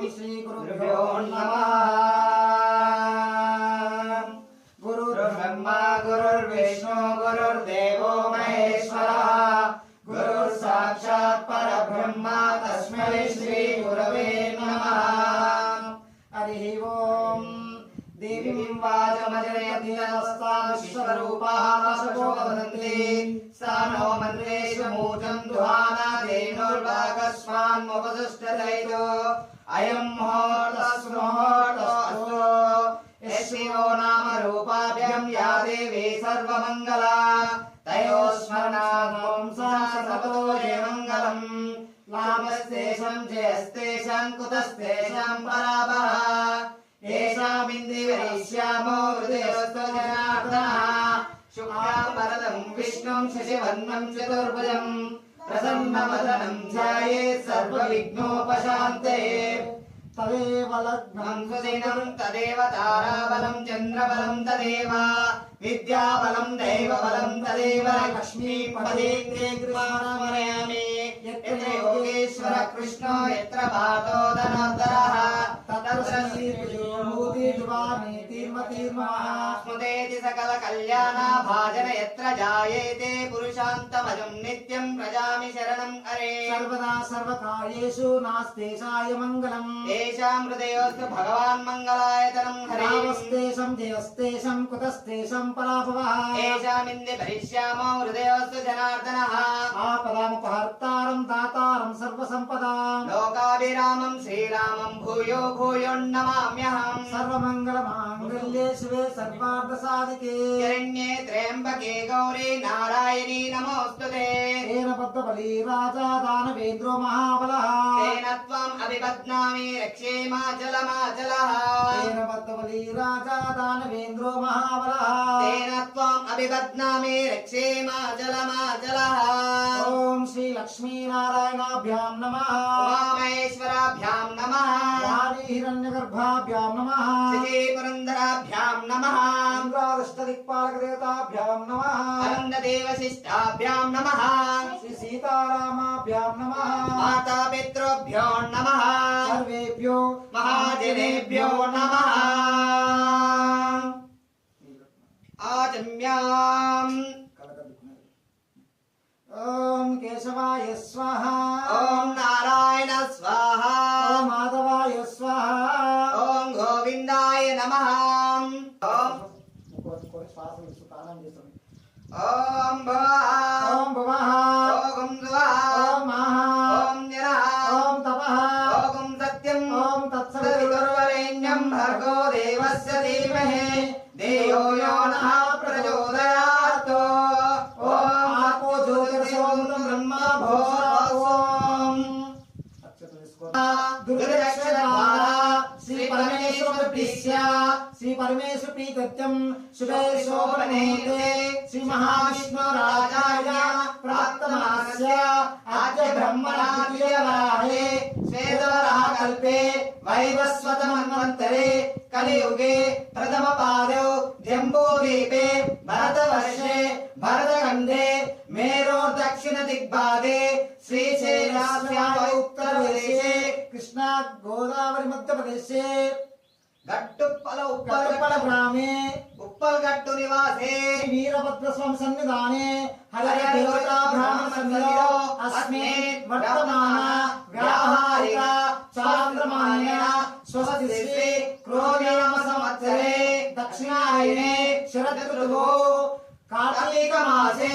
श्रीगुरुभ्यो नमः गुरुर्ब्रह्मा गुरुर्विष्णु गुरुर्देवो महेश्वरः गुरुर्साक्षात् परब्रह्मा तस्मै श्रीगुरवे नमः हरिः ओम् देवीं वाचमजनयतिस्ताविश्वरूपावदन्ति सा नो मन्त्रेषु मूर्तं दुहाना धेनुर्भागस्मान् मुपदुष्टदयितो मुहूर्तस्मुहूर्तोऽस्तु यशिवो नाम रूपाभ्यं या देवी सर्वमङ्गला तयोः स्मरणागं सा सतो जयमङ्गलम् नामस्तेषं जयस्तेषां कुतस्तेषां पराभः येषामिन्दिवरिष्यामो हृदयस्थो जनार्दनः शुक्लाम्बरदं विष्णुं शशिवर्णं चतुर्भुजं प्रसन्नवदनं ध्यायेत् सर्वविघ्नोपशान्ते तदेव लग्नं सुदिनं तदेव ताराबलं चन्द्रबलं तदेव विद्याबलं दैवबलं तदेव लक्ष्मीपदे कृष्णमरयामि यत्र योगेश्वर कृष्णो यत्र पार्थो धनोदरः स्मृतेति सकल कल्याण भाजन यत्र जायेते पुरुषान्तमजं नित्यं प्रजामि शरणं हरे सर्वदा सर्वकार्येषु नास्तेषाय मङ्गलम् तेषां हृदयोऽस्तु भगवान् मङ्गलायतनं हरे रावस्तेषं देवस्तेषं कुतस्तेषं पराभवः तेषामिन्दि भरिष्यामो हृदयोऽस्तु जनार्दनः आपदामुपहर्तारं दातारं सर्वसम्पदाम् రామాభిరామం శ్రీరామం భూయో భూయోన్నమామ్యహం సర్వమంగళమాంగళ్యే శివే సర్వార్థ సాధికే శరణ్యే త్రయంబకే గౌరీ నారాయణీ నమోస్తుతే తేన పద్మబలీ రాజా దానవేంద్రో మహాబల తేన త్వం అభిపద్నామి రక్షేమాచలమాచలః తేన పద్మబలీ రాజా దానవేంద్రో మహాబల తేన త్వం అభిపద్నామి రక్షేమాచలమాచలః ఓం శ్రీ లక్ష్మీనారాయణాభ్యాం నమః परमेश्वराभ्यां नमः। हिरण्यगर्भाभ्यां नमः। पुरन्दराभ्यां नमः। अङ्गादष्टदिक्पालकदेवताभ्यां नमः। अनन्ददेवशिष्टाभ्यां नमः। श्रीसीतारामाभ्यां नमः। माता पितृभ्यो नमः। सर्वेभ्यो महाजनेभ्यो नमः। आजम्याम्। ॐ केशवाय स्वाहा। भवः ఓం భవః नित्यं शुभे शोभनेते श्रीमहाविष्णुराजाय प्राप्तमास्य आद्य ब्रह्मणादिवाहे स्वेदवराकल्पे वैवस्वतमन्वन्तरे कलियुगे प्रथमपादौ जम्बूद्वीपे भरतवर्षे भरतखण्डे मेरोर्दक्षिणदिग्भागे श्रीशैलास्याः उत्तरप्रदेशे कृष्णात् गोदावरी मध्यप्रदेशे గట్టుప్పల ఉప్పలగట్ట గ్రామే ఉప్పల్గట్టు నివాసే. దక్షిణాయనే కార్తీక మాసే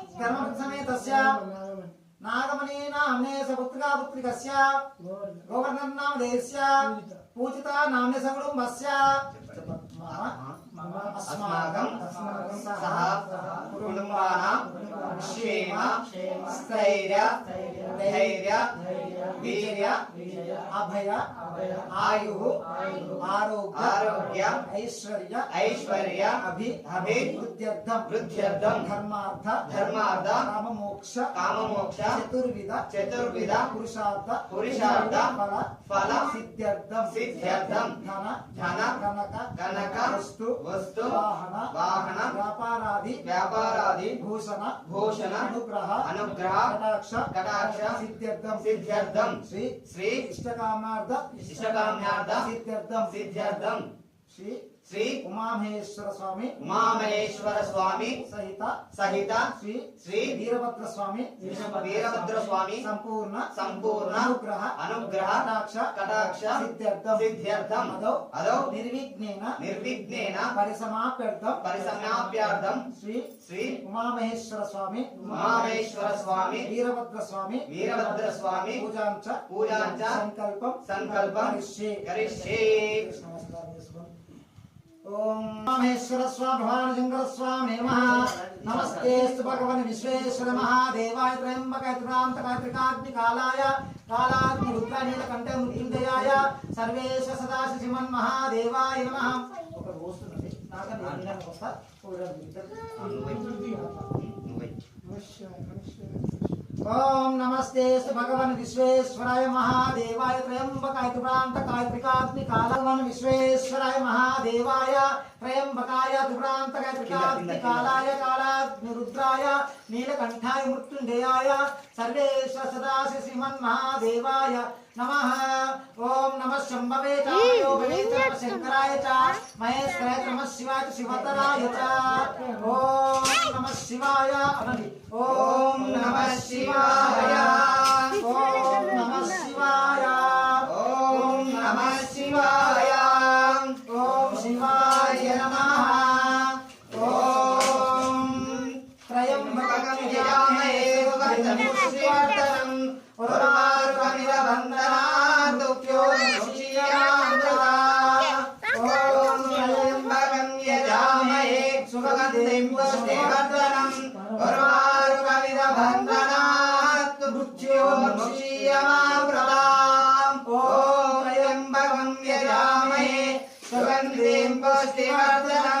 ధర్మసమేతస్య నాగమణి నామ్నే సపుత్రికా పుత్రికస్య గోవర్ధన్ నామదేశ పూజిత నామ్నే సకుటుంబస్య అస్మాకం సహ కుటుంబానాం క్షేమ స్థైర్య ధైర్య వీర్య अभय आयु आरोग्य ऐश्वर्य ऐश्वर्य। अभि वृद्ध्यर्थम वृद्ध्यर्थम धर्मार्थ धर्मार्थ। काम मोक्ष काम मोक्ष चतुर्विध चतुर्विध। पुरुषार्थ पुरुषार्थ। फल फल। सिद्ध्यर्थम सिद्ध्यर्थम। धन धन। कनक कनक वस्तु वस्तु। वाहन वाहन। व्यापारादि व्यापारादि। भूषण भूषण अनुग्रह अनुग्रह। कटाक्ष कटाक्ष। सिद्ध्यर्थम। सिद्ध्यर्थम। श्री श्री इष्टक ఇష్టకామార్థ ఇష్టకామ్యార్థ సిద్ధ్యర్థం. సిద్ధ్యర్థం. శ్రీ శ్రీ ఉమామహేశ్వర స్వామి ఉమామహేశ్వర స్వామి సహిత సహిత శ్రీ శ్రీ వీరభద్ర స్వామి వీరభద్ర స్వామి సంపూర్ణ సంపూర్ణ అనుగ్రహ అనుగ్రహ కటాక్ష కటాక్ష సిద్ధ్యర్థం సిద్ధ్యర్థం అదౌ అదౌ నిర్విఘ్నేన నిర్విఘ్నేన పరిసమాప్యర్థం పరిసమాప్యార్థం శ్రీ శ్రీ ఉమామహేశ్వర స్వామి ఉమామహేశ్వర స్వామి వీరభద్ర స్వామి వీరభద్ర స్వామి పూజాంచ పూజాంచ సంకల్పం సంకల్పం కరిష్యే. కరిష్యే. ఓం మహేశ్వర స్వామి భగవాన్ శంకర స్వామి నమః. నమస్తే భగవన్ విశ్వేశ్వర మహాదేవాయ త్రయంబకాయ కాలాగ్ని రుద్రనీల కంఠ మృత్యుంజయాయ సర్వేశ మహాదేవాయ నమః. ఒక వస్తున్నది నాకన్నా వస్తా. ఓం నమస్తే భగవన్ విశ్వేశ్వరాయ మహాదేవాయ త్రయంబకాయ త్రిప్రాంతకాయ త్రికాగ్ని కాలవన్ విశ్వేశ్వరాయ మహాదేవాయ త్రయంబకాయ త్రిప్రాంతకాయ త్రికాగ్ని కాలాయ కాలాగ్ని రుద్రాయ నీలకంఠాయ మృత్యుంజయాయ సర్వేశ సదాశి శ్రీమన్ మహాదేవాయ నమ. ఓం నమ శంభవే శంకరాయ చ మహేశ్వరాయ నమ శివాయ శివతరాయ చ. ఓం నమ శివాయ. అనండి. ఓం సుగంధిం పుష్టివర్ధనం ఉర్వారుకమివ బంధనాత్ మృత్యోర్ముక్షీయమామృతాం ఓం త్రయంబకం యజామహే సుగంధిం పుష్టివర్ధనం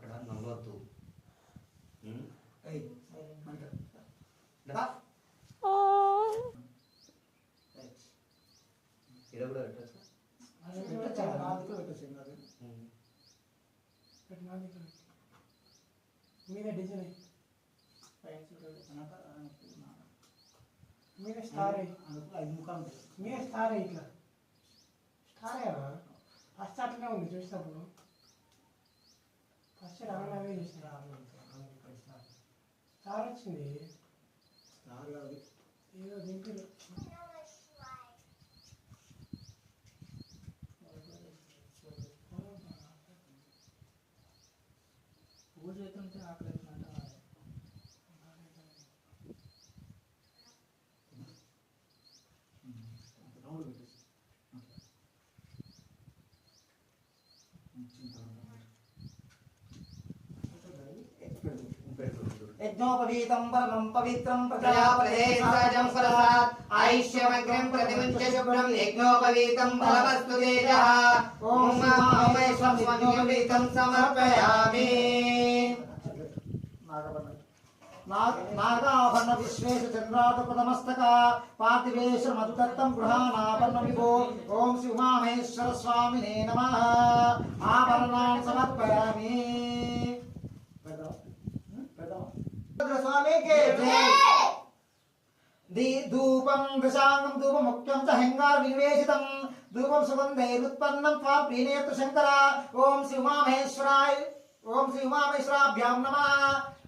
మీరే మీరే స్టార్ ఐదు ముఖాలు మీరే స్టార్ ఇట్లా. స్టార్ ఫస్ట్ అట్లనే ఉంది చూసినప్పుడు. ఫస్ట్ రమణావే చూసిన. స్టార్ వచ్చింది. స్టార్ కాదు. ఏదో దింపిరు. పూజ అవుతుంది యజ్ఞోపవీతం పరమం పవిత్రం ప్రజాపదేశం ప్రసాద్ ఐష్యమగ్రం ప్రతిముంచ శుభ్రం. యజ్ఞోపవీతం ఫలవస్తు తేజః. ఓం మహేశ్వం సమర్పయామి. నాగాభరణ విశ్వేశ చంద్రాదుపదమస్తక పాతివేశ మధుదత్తం గృహానాభరణ విభో. ఓం శ్రీ ఉమామహేశ్వర స్వామినే నమ. ఆభరణాన్ని సమర్పయామి. స్వామికి ధూపం దృశాంగం ధూపముఖ్యం చ హెంగార్ వినివేశితం. ధూపం సుగంధైరుత్పన్నం త్వా ప్రియనేతు శంకర. ఓం శ్రీ ఓం శ్రీ నమః.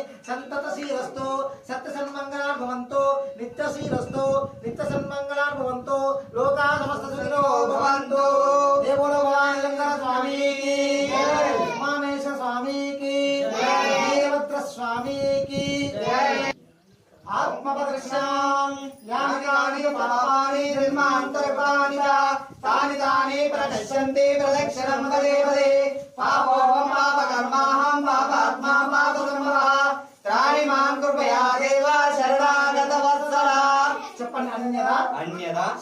శ్యామే సంతత శ్రీరస్తో సత్య సన్మంగళాన్ భవంతో నిత్య శ్రీరస్తో నిత్య సన్మంగళాన్ భవంతో లోకా సమస్త సుఖినో భవంతో దేవుడు భవాని శంకర స్వామికి ఉమామేశ్వర స్వామికి వీరభద్ర స్వామికి ఆత్మపదర్శాన్ పాపాని జన్మాంతరకాని తాని తాని ప్రదర్శంతి ప్రదక్షిణం పదే పదే పాపోహం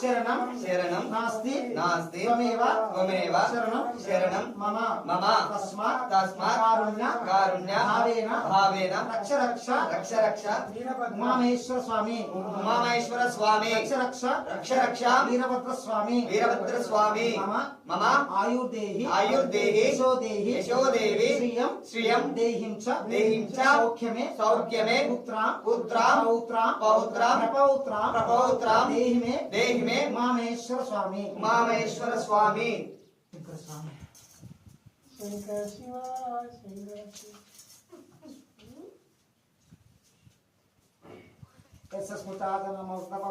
శరణం శరణం. నాస్తి నాస్తి. త్వమేవ త్వమేవ. శరణం శరణం. మమ మమ. తస్మాత్ తస్మాత్. కారుణ్య కారుణ్య. భావేన. భావేన. రక్ష రక్ష రక్ష రక్ష ఉమామహేశ్వర స్వామి ఉమామహేశ్వర స్వామి రక్ష. రక్ష రక్ష రక్ష వీరభద్ర స్వామి వీరభద్ర స్వామి మమ. మమ. ఆయుర్దేహి. ఆయుర్దేహి. యశోదేహి. యశోదేవి. శ్రియం. శ్రియం. దేహిం చ దేహిం చ సౌఖ్యమే. సౌఖ్యమే. పుత్రాం. పుత్రాం. పౌత్రాం. పౌత్రాం. ప్రపౌత్రాం. ప్రపౌత్రాం. దేహి మే దేహి మే ఉమామహేశ్వర స్వామి ఉమామహేశ్వర స్వామి శంకర స్వామి శంకర శివ శంకర శివ ఎస్ స్మృతాదనమౌస్తవ